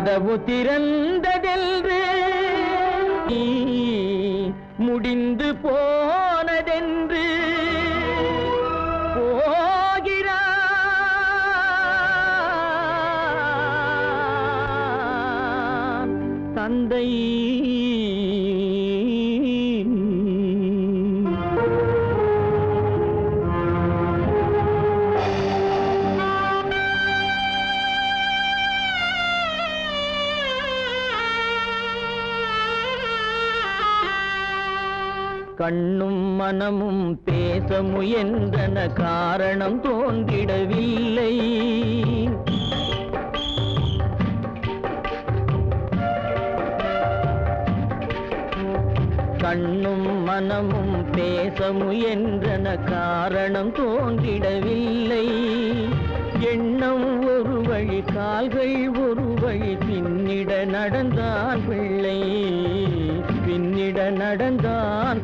கதவு திறந்ததென்று நீ முடிந்து போனதென்று போகிறான் தந்தை கண்ணும் மனமும் பேச முயன்றன காரணம் தோன்றிடவில்லை. கண்ணும் மனமும் பேச முயன்றன காரணம் தோன்றிடவில்லை. எண்ணம் ஒரு வழி கால்கள் ஒரு வழி பின்னிட நடந்தான் பிள்ளை பின்னிட நடந்தான்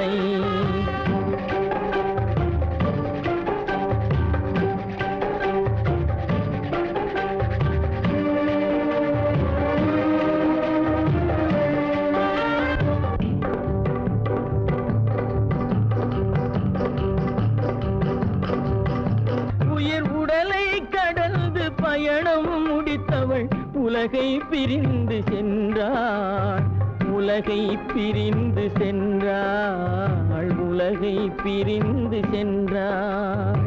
பிள்ளை உயிர் உடலை கடந்து பயணம் முடித்தவள் உலகை பிரிந்து சென்றாள் உலகை பிரிந்து சென்றாள் உலகை பிரிந்து சென்றார்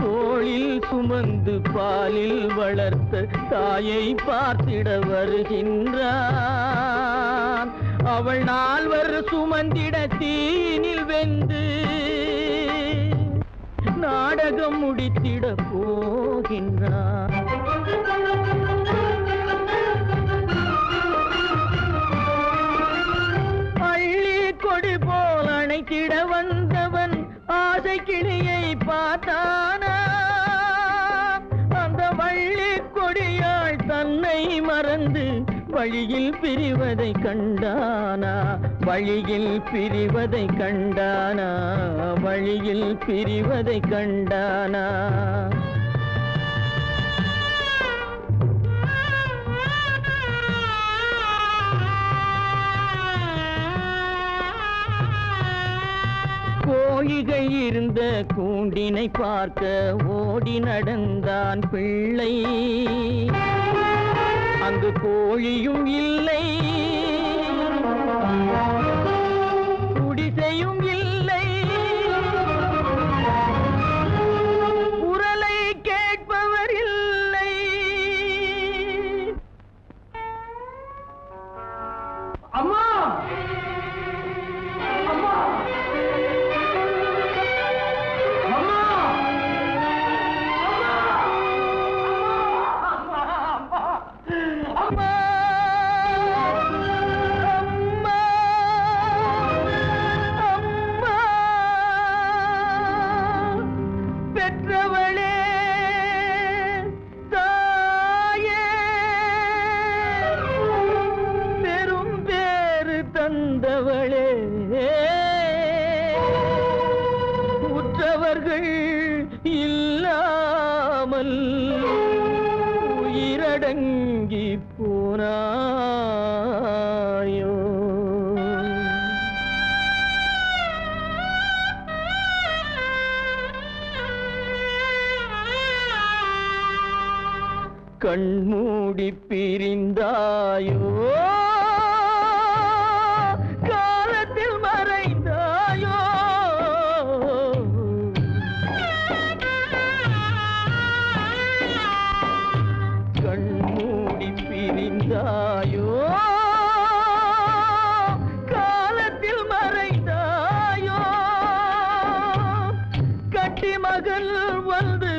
தோளில் சுமந்து பாலில் வளர்த்த தாயை பார்த்திட வருகின்றான். அவள் நால்வர் சுமந்திட தீனில் வெந்து நாடகம் முடித்திட போகின்றான் பள்ளி கொடி போல் அணைத்திட வந்தவன் ஆசை கிளியை பார்த்தானா? அந்த வள்ளி கொடியாள் தன்னை மறந்து வழியில் பிரிவதை கண்டானா? வழியில் பிரிவதை கண்டானா? வழியில் பிரிவதை கண்டானா? கோழிகள் இருந்த கூண்டினை பார்க்க ஓடி நடந்தான் பிள்ளை. அங்கு கோழியும் இல்லை. வந்தவளே. உற்றவர்கள் இல்லாமல் உயிரடங்கி போனாயோ. கண்மூடி பிரிந்தாயோ. மறைந்தாயோ? காலத்தில் மறைந்தாயோ? கட்டி மகள் வந்து